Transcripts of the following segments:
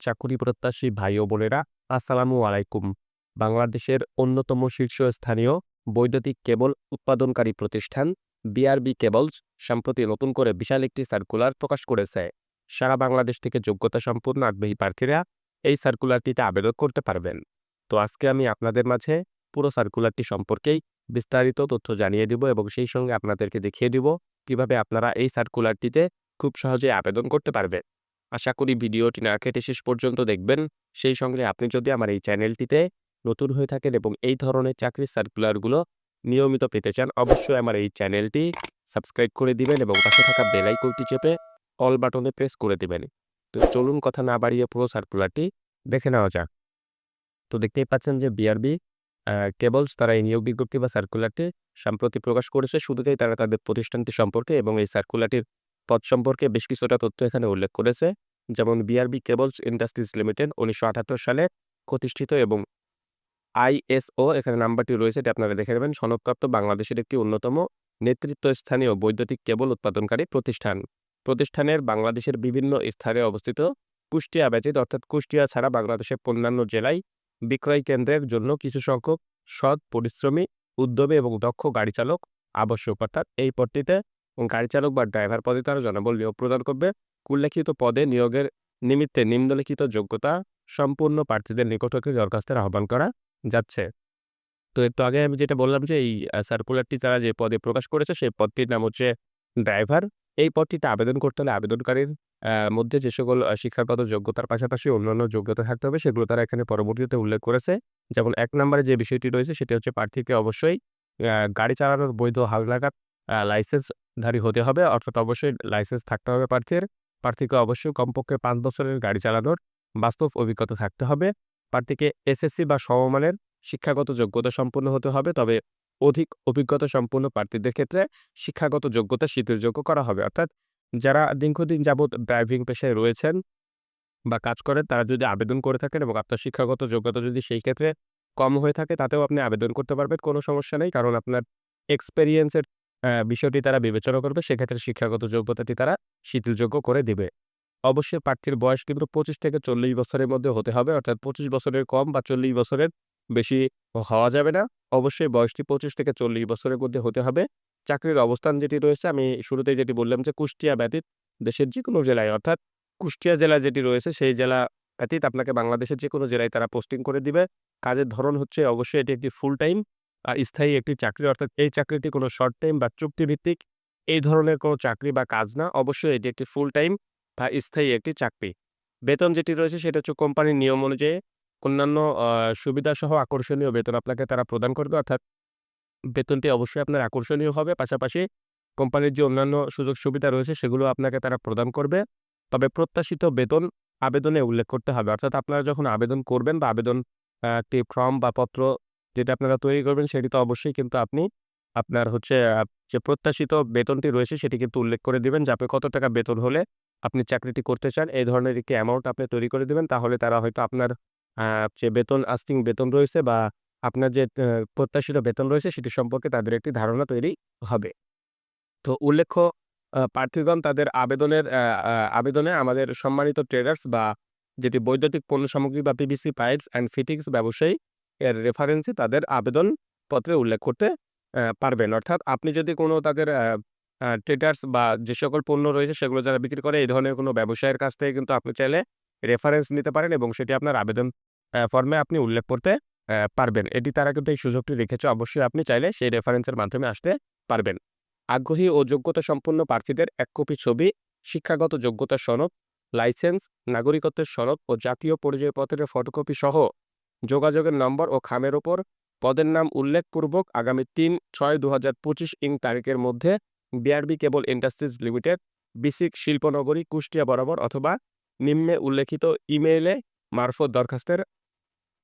চাকুরি প্রত্যাশী ভাই ও বোনেরা, আসসালামু আলাইকুম। বাংলাদেশের অন্যতম শীর্ষস্থানীয় বৈদ্যুতিক কেবল উৎপাদনকারী প্রতিষ্ঠান বিআরবি কেবলস সম্প্রতি নতুন করে বিশাল একটি সার্কুলার প্রকাশ করেছে। সারা বাংলাদেশ থেকে যোগ্যতা সম্পূর্ণ আগ্রহী প্রার্থীরা এই সার্কুলারটিতে আবেদন করতে পারবেন। তো আজকে আমি আপনাদের মাঝে পুরো সার্কুলারটি সম্পর্কেই বিস্তারিত তথ্য জানিয়ে দিব এবং সেই সঙ্গে আপনাদেরকে দেখিয়ে দিব কীভাবে আপনারা এই সার্কুলারটিতে খুব সহজে আবেদন করতে পারবেন। আশা করি ভিডিওটি না কেটে শেষ পর্যন্ত দেখবেন। সেই সঙ্গে আপনি যদি আমার এই চ্যানেলটিতে নতুন হয়ে থাকেন এবং এই ধরনের চাকরির সার্কুলারগুলো নিয়মিত পেতে চান, অবশ্যই আমার এই চ্যানেলটি সাবস্ক্রাইব করে দিবেন এবং পাশে থাকা বেলাইকনটি চেপে অল বাটনে প্রেস করে দিবেন। তো চলুন কথা না বাড়িয়ে পুরো সার্কুলারটি দেখে নেওয়া যাক। তো দেখতেই পাচ্ছেন যে বিআরবি কেবলস তারা এই নিয়োগ বিজ্ঞপ্তি বা সার্কুলারটি সম্প্রতি প্রকাশ করেছে। শুধুতেই তারা তাদের প্রতিষ্ঠানটি সম্পর্কে এবং এই সার্কুলারটির পদ সম্পর্কে বেশ কিছুটা তথ্য এখানে উল্লেখ করেছে। যেমন বিআরবি কেবলস ইন্ডাস্ট্রিজ লিমিটেড উনিশশো আটাত্তর সালে প্রতিষ্ঠিত এবং আইএসও এখানে নাম্বারটি রয়েছে, এটি আপনারা দেখে নেবেন। সনদপ্রাপ্ত বাংলাদেশের একটি অন্যতম নেতৃত্বস্থানীয় বৈদ্যুতিক কেবল উৎপাদনকারী প্রতিষ্ঠান। প্রতিষ্ঠানের বাংলাদেশের বিভিন্ন স্থানে অবস্থিত কুষ্টিয়া ব্যতীত, অর্থাৎ কুষ্টিয়া ছাড়া বাংলাদেশের অন্যান্য জেলায় বিক্রয় কেন্দ্রের জন্য কিছু সংখ্যক সৎ, পরিশ্রমী, উদ্যমী এবং দক্ষ গাড়ি চালক আবশ্যক। অর্থাৎ এই পদটিতে গাড়ি চালক বা ড্রাইভার পদে তারা জনবল নিয়োগ প্রদান করবে। উল্লেখিত পদে নিয়োগের নিমিত্তে নিম্নলিখিত যোগ্যতা সম্পূর্ণ প্রার্থীদের নিকট হতে দরখাস্তের আহ্বান করা যাচ্ছে। তো একটু আগে আমি যেটা বললাম যে এই সার্কুলারটি তারা যে পদে প্রকাশ করেছে, সেই পদটির নাম হচ্ছে ড্রাইভার এই পদটিতে আবেদন করতে হলে আবেদনকারীর মধ্যে যে সকল শিক্ষাগত যোগ্যতার পাশাপাশি অন্যান্য যোগ্যতা থাকতে হবে, সেগুলো তারা এখানে পরবর্তীতে উল্লেখ করেছে। যেমন এক নম্বরে যে বিষয়টি রয়েছে, সেটি হচ্ছে প্রার্থীকে অবশ্যই গাড়ি চালানোর বৈধ হালনাগাদ লাইসেন্সধারী হতে হবে, অর্থাৎ অবশ্যই লাইসেন্স থাকতে হবে প্রার্থীর। প্রার্থীকে অবশ্যই কমপক্ষে পাঁচ বছরের গাড়ি চালানোর বাস্তব অভিজ্ঞতা থাকতে হবে। প্রার্থীকে এসএসসি বা সমমানের শিক্ষাগত যোগ্যতা সম্পন্ন হতে হবে, তবে অধিক অভিজ্ঞতা সম্পন্ন প্রার্থীদের ক্ষেত্রে শিক্ষাগত যোগ্যতা শিথিলযোগ্য করা হবে। অর্থাৎ যারা দীর্ঘদিন যাবৎ ড্রাইভিং পেশায় রয়েছেন বা কাজ করেন, তারা যদি আবেদন করে থাকেন এবং আপনার শিক্ষাগত যোগ্যতা যদি সেই ক্ষেত্রে কম হয়ে থাকে, তাতেও আপনি আবেদন করতে পারবেন, কোনো সমস্যা নেই। কারণ আপনার এক্সপেরিয়েন্সের বিষয়টি তারা বিবেচনা করবে, সেক্ষেত্রে শিক্ষাগত যোগ্যতাটি তারা শিথিলযোগ্য করে দিবে। অবশ্যই প্রার্থীর বয়স কিন্তু পঁচিশ থেকে চল্লিশ বছরের মধ্যে হতে হবে, অর্থাৎ পঁচিশ বছরের কম বা চল্লিশ বছরের বেশি হওয়া যাবে না। অবশ্যই বয়সটি পঁচিশ থেকে চল্লিশ বছরের মধ্যে হতে হবে। চাকরির অবস্থান যেটি রয়েছে, আমি শুরুতেই যেটি বললাম যে কুষ্টিয়া ব্যতীত দেশের যে কোনো জেলায়, অর্থাৎ কুষ্টিয়া জেলা যেটি রয়েছে, সেই জেলা ব্যতীত আপনাকে বাংলাদেশের যে কোনো জেলায় তারা পোস্টিং করে দিবে। কাজের ধরন হচ্ছে, অবশ্যই এটি একটি ফুল টাইম স্থায়ী একটি চাকরি, অর্থাৎ এই চাকরিটি কোনো শর্ট টাইম বা চুক্তিভিত্তিক এই ধরনের কোনো চাকরি বা কাজ না। অবশ্যই এটি একটি ফুল টাইম বা স্থায়ী একটি চাকরি। বেতন যেটি রয়েছে সেটা হচ্ছে কোম্পানির নিয়ম অনুযায়ী অন্যান্য সুবিধাসহ আকর্ষণীয় বেতন আপনাকে তারা প্রদান করবে। অর্থাৎ বেতনটি অবশ্যই আপনার আকর্ষণীয় হবে। পাশাপাশি কোম্পানির যে অন্যান্য সুযোগ সুবিধা রয়েছে সেগুলো আপনাকে তারা প্রদান করবে। তবে প্রত্যাশিত বেতন আবেদনে উল্লেখ করতে হবে। অর্থাৎ আপনারা যখন আবেদন করবেন বা আবেদন একটি ফর্ম বা পত্র যেটা আপনারা তৈরি করবেন সেটি তো অবশ্যই কিন্তু আপনি আপনার হচ্ছে যে প্রত্যাশিত বেতনটি রয়েছে সেটি কিন্তু উল্লেখ করে দিবেন যে আপনি কত টাকা বেতন হলে আপনি চাকরিটি করতে চান। এই ধরনের একটি অ্যামাউন্ট আপনি তৈরি করে দেবেন। তাহলে তারা হয়তো আপনার যে বেতন আস্তিং বেতন রয়েছে বা আপনার যে প্রত্যাশিত বেতন রয়েছে সেটি সম্পর্কে তাদের একটি ধারণা তৈরি হবে। তো উল্লেখ্য প্রার্থীগণ তাদের আবেদনের আবেদনে আমাদের সম্মানিত ট্রেডার্স বা যেটি বৈদ্যুতিক পণ্য সামগ্রী বা পিভিসি পাইপস অ্যান্ড ফিটিংস ব্যবসায়ী এর রেফারেন্সই তাদের আবেদন পত্রে উল্লেখ করতে পারবেন। অর্থাৎ আপনি যদি কোনো তাদের ট্রেডার্স বা যে সকল পণ্য রয়েছে সেগুলো যারা বিক্রি করে, এই ধরনের কোনো ব্যবসায়ের কাছ থেকে কিন্তু আপনি চাইলে রেফারেন্স নিতে পারেন এবং সেটি আপনার আবেদন ফর্মে আপনি উল্লেখ করতে পারবেন। এটি তারা কিন্তু এই সুযোগটি রেখেছে। অবশ্যই আপনি চাইলে সেই রেফারেন্সের মাধ্যমে আসতে পারবেন। আগ্রহী ও যোগ্যতা সম্পন্ন প্রার্থীদের এক কপি ছবি, শিক্ষাগত যোগ্যতা সনদ লাইসেন্স নাগরিকত্বের সনদ ও জাতীয় পরিচয়পত্রের ফটোকপি সহ যোগাযোগের নম্বর ও খামের ওপর পদের নাম উল্লেখপূর্বক আগামী তিন ছয় দু হাজার পঁচিশ ইং তারিখের মধ্যে BRB cable industries limited, BSCIC শিল্পনগরী Kushtia বরাবর অথবা নিম্নে উল্লেখিত ইমেইলে মারফত দরখাস্তের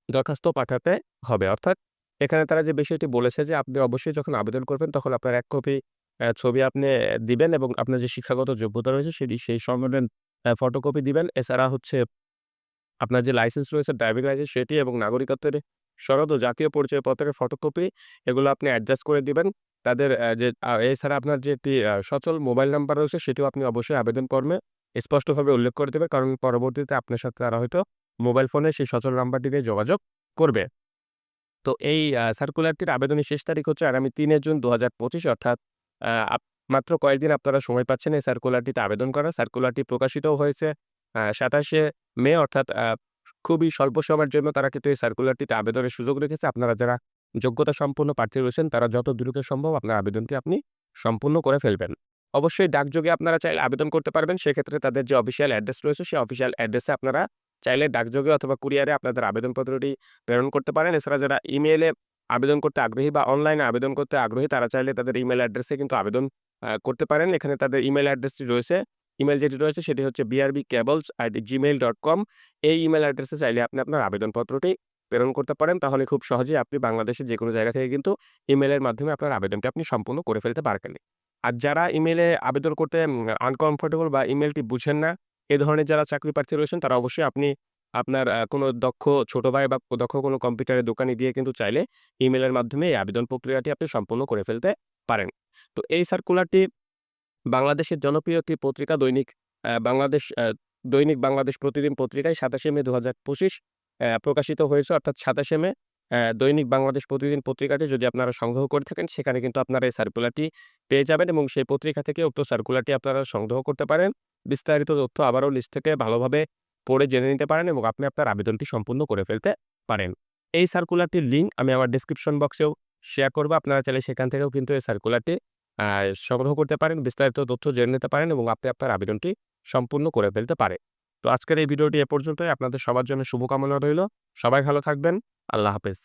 দরখাস্ত পাঠাতে হবে। অর্থাৎ এখানে তারা যে বিষয়টি বলেছে যে আপনি অবশ্যই যখন আবেদন করবেন তখন আপনার এক কপি ছবি আপনি দিবেন এবং আপনার যে শিক্ষাগত যোগ্যতা রয়েছে সেটি সেই সম্বন্ধে ফটোকপি দিবেন। এছাড়া হচ্ছে আপনার যে লাইসেন্স রয়েছে ড্রাইভিং লাইসেন্স সেটি এবং নাগরিকত্বের সনদ ও জাতীয় পরিচয় পত্রের ফটোকপি এগুলো আপনি অ্যাডজাস্ট করে দিবেন। তাদের যে এছাড়া আপনার যে একটি সচল মোবাইল নাম্বার রয়েছে, সেটিও আপনি অবশ্যই আবেদন ফর্মে স্পষ্টভাবে উল্লেখ করে দেবে কারণ পরবর্তীতে আপনার সাথে তারা হয়তো মোবাইল ফোনে সেই সচল নাম্বারটিতে যোগাযোগ করবে। তো এই সার্কুলারটির আবেদনের শেষ তারিখ হচ্ছে আগামী ৩ জুন দু হাজার পঁচিশ, অর্থাৎ মাত্র কয়েকদিন আপনারা সময় পাচ্ছেন এই সার্কুলারটিতে আবেদন করার। সার্কুলারটি প্রকাশিতও হয়েছে। ২৭শে মে অর্থাৎ খুবই স্বল্প সময়ের জন্য তারা কিন্তু এই সার্কুলারটিতে আবেদনের সুযোগ রেখেছে। আপনারা যারা যোগ্যতা সম্পন্ন প্রার্থী রয়েছেন, তারা যত দ্রুত সম্ভব আপনার আবেদনটি আপনি সম্পূর্ণ করে ফেলবেন। অবশ্যই ডাকযোগে আপনারা চাইলে আবেদন করতে পারবেন। সেক্ষেত্রে তাদের যে অফিসিয়াল অ্যাড্রেস রয়েছে, সেই অফিসিয়াল অ্যাড্রেসে আপনারা চাইলে ডাকযোগে অথবা কুরিয়ারে আপনাদের আবেদনপত্রটি প্রেরণ করতে পারেন। এছাড়া যারা ইমেইলে আবেদন করতে আগ্রহী বা অনলাইনে আবেদন করতে আগ্রহী, তারা চাইলে তাদের ইমেইল অ্যাড্রেসে কিন্তু আবেদন করতে পারেন। এখানে তাদের ইমেইল অ্যাড্রেসটি রয়েছে। ইমেইল যেটি রয়েছে সেটি হচ্ছে BRB cables at gmail dot com এই ইমেল অ্যাড্রেসে চাইলে আপনি আপনার আবেদনপত্রটি প্রেরণ করতে পারেন। তাহলে খুব সহজেই আপনি বাংলাদেশের যেকোনো জায়গা থেকে কিন্তু ইমেলের মাধ্যমে আপনার আবেদনটি আপনি সম্পূর্ণ করে ফেলতে পারবেন। আর যারা ইমেলে আবেদন করতে আনকমফোর্টেবল বা ইমেলটি বুঝেন না, এ ধরনের যারা চাকরি প্রার্থী রয়েছেন তারা অবশ্যই আপনি আপনার কোনো দক্ষ ছোট ভাই বা দক্ষ কোনো কম্পিউটারের দোকানে দিয়ে কিন্তু চাইলে ইমেলের মাধ্যমে এই আবেদন প্রক্রিয়াটি আপনি সম্পূর্ণ করে ফেলতে পারেন। তো এই সার্কুলারটি বাংলাদেশের জনপ্রিয় একটি পত্রিকা দৈনিক বাংলাদেশ দৈনিক বাংলাদেশ প্রতিদিন পত্রিকায় ২৭শে মে ২০২৫ অ্যা প্রকাশিত হয়েছে অর্থাৎ ২৭শে মে দৈনিক বাংলাদেশ প্রতিদিন পত্রিকাটি যদি আপনারা সংগ্রহ করে থাকেন, সেখানে কিন্তু আপনারা এই সার্কুলারটি পেয়ে যাবেন এবং সেই পত্রিকা থেকে উক্ত সার্কুলারটি আপনারা সংগ্রহ করতে পারেন। বিস্তারিত তথ্য আবারও লিস্ট থেকে ভালোভাবে পড়ে জেনে নিতে পারেন এবং আপনি আপনার আবেদনটি সম্পূর্ণ করে ফেলতে পারেন। এই সার্কুলারটির লিঙ্ক আমি আমার ডেসক্রিপশন বক্সেও শেয়ার করব। আপনারা চাইলে সেখান থেকেও কিন্তু এই সার্কুলারটি সংগ্রহ করতে পারেন। বিস্তারিত তথ্য জেনে নিতে পারেন এবং আপনি আপনার আবেদনটি সম্পূর্ণ করে ফেলতে পারেন। তো আজকের এই ভিডিওটি এ পর্যন্তই। আপনাদের সবার জন্য শুভকামনা রইল। সবাই ভালো থাকবেন। আল্লাহ হাফেজ।